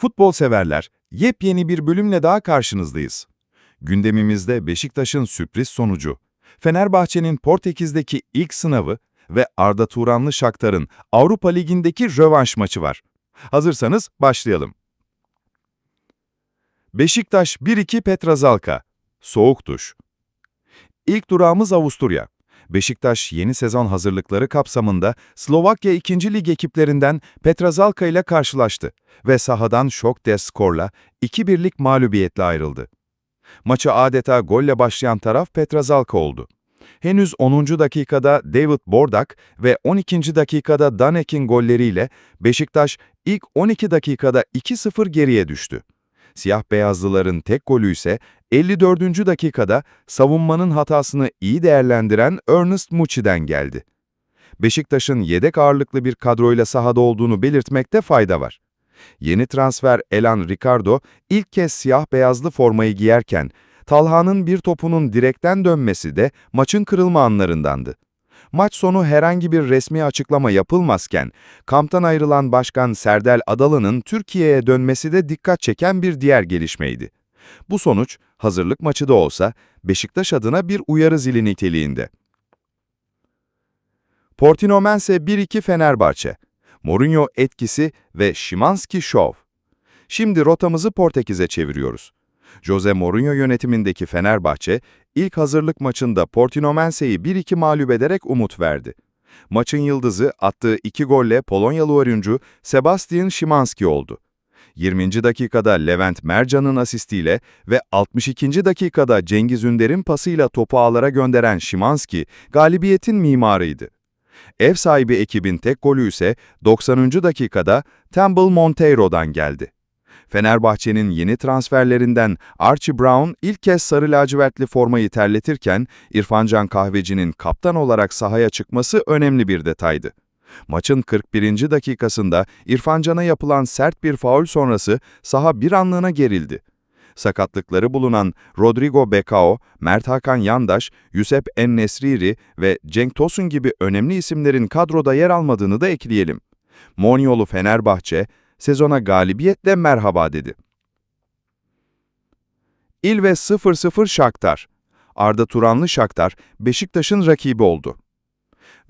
Futbol severler, yepyeni bir bölümle daha karşınızdayız. Gündemimizde Beşiktaş'ın sürpriz sonucu, Fenerbahçe'nin Portekiz'deki ilk sınavı ve Arda Turanlı Shakhtar'ın Avrupa Ligi'ndeki rövanş maçı var. Hazırsanız başlayalım. Beşiktaş 1-2 Petrazalka. Soğuk duş. İlk durağımız Avusturya. Beşiktaş yeni sezon hazırlıkları kapsamında Slovakya 2. Lig ekiplerinden Petrazalka ile karşılaştı ve sahadan şok des skorla 2-1'lik mağlubiyetle ayrıldı. Maçı adeta golle başlayan taraf Petrazalka oldu. Henüz 10. dakikada David Bordak ve 12. dakikada Danek'in golleriyle Beşiktaş ilk 12 dakikada 2-0 geriye düştü. Siyah-beyazlıların tek golü ise 54. dakikada savunmanın hatasını iyi değerlendiren Ernest Muçi'den geldi. Beşiktaş'ın yedek ağırlıklı bir kadroyla sahada olduğunu belirtmekte fayda var. Yeni transfer Elan Ricardo ilk kez siyah-beyazlı formayı giyerken, Talha'nın bir topunun direkten dönmesi de maçın kırılma anlarındandı. Maç sonu herhangi bir resmi açıklama yapılmazken, kamptan ayrılan Başkan Serdel Adalı'nın Türkiye'ye dönmesi de dikkat çeken bir diğer gelişmeydi. Bu sonuç, hazırlık maçı da olsa, Beşiktaş adına bir uyarı zili niteliğinde. Portinomense 1-2 Fenerbahçe, Mourinho etkisi ve Şimanski şov. Şimdi rotamızı Portekiz'e çeviriyoruz. Jose Mourinho yönetimindeki Fenerbahçe, ilk hazırlık maçında Portinomense'yi 1-2 mağlup ederek umut verdi. Maçın yıldızı attığı iki golle Polonyalı oyuncu Sebastian Szymanski oldu. 20. dakikada Levent Mercan'ın asistiyle ve 62. dakikada Cengiz Ünder'in pasıyla topu ağlara gönderen Szymanski, galibiyetin mimarıydı. Ev sahibi ekibin tek golü ise 90. dakikada Temple Monteiro'dan geldi. Fenerbahçe'nin yeni transferlerinden Archie Brown ilk kez sarı lacivertli formayı terletirken İrfan Can Kahveci'nin kaptan olarak sahaya çıkması önemli bir detaydı. Maçın 41. dakikasında İrfan Can'a yapılan sert bir faul sonrası saha bir anlığına gerildi. Sakatlıkları bulunan Rodrigo Becao, Mert Hakan Yandaş, Yusep En-Nesriri ve Cenk Tosun gibi önemli isimlerin kadroda yer almadığını da ekleyelim. Monyolu Fenerbahçe, sezona galibiyetle merhaba dedi. İl ve 0-0 Shakhtar. Arda Turanlı Shakhtar, Beşiktaş'ın rakibi oldu.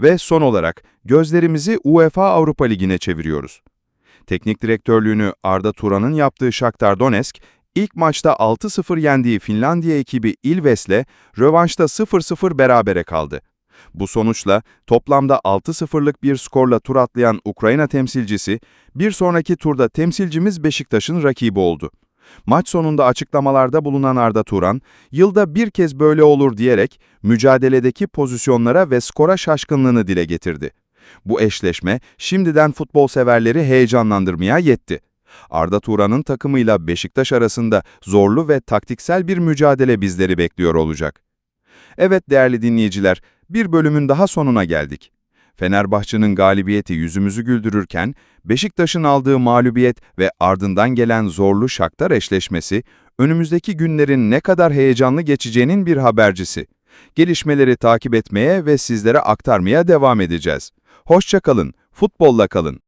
Ve son olarak gözlerimizi UEFA Avrupa Ligi'ne çeviriyoruz. Teknik direktörlüğünü Arda Turan'ın yaptığı Shakhtar Donetsk, ilk maçta 6-0 yendiği Finlandiya ekibi Ilves'le rövanşta 0-0 berabere kaldı. Bu sonuçla toplamda 6-0'lık bir skorla tur atlayan Ukrayna temsilcisi, bir sonraki turda temsilcimiz Beşiktaş'ın rakibi oldu. Maç sonunda açıklamalarda bulunan Arda Turan, yılda bir kez böyle olur diyerek mücadeledeki pozisyonlara ve skora şaşkınlığını dile getirdi. Bu eşleşme şimdiden futbol severleri heyecanlandırmaya yetti. Arda Turan'ın takımıyla Beşiktaş arasında zorlu ve taktiksel bir mücadele bizleri bekliyor olacak. Evet değerli dinleyiciler, bir bölümün daha sonuna geldik. Fenerbahçe'nin galibiyeti yüzümüzü güldürürken, Beşiktaş'ın aldığı mağlubiyet ve ardından gelen zorlu Shakhtar eşleşmesi, önümüzdeki günlerin ne kadar heyecanlı geçeceğinin bir habercisi. Gelişmeleri takip etmeye ve sizlere aktarmaya devam edeceğiz. Hoşça kalın, futbolla kalın.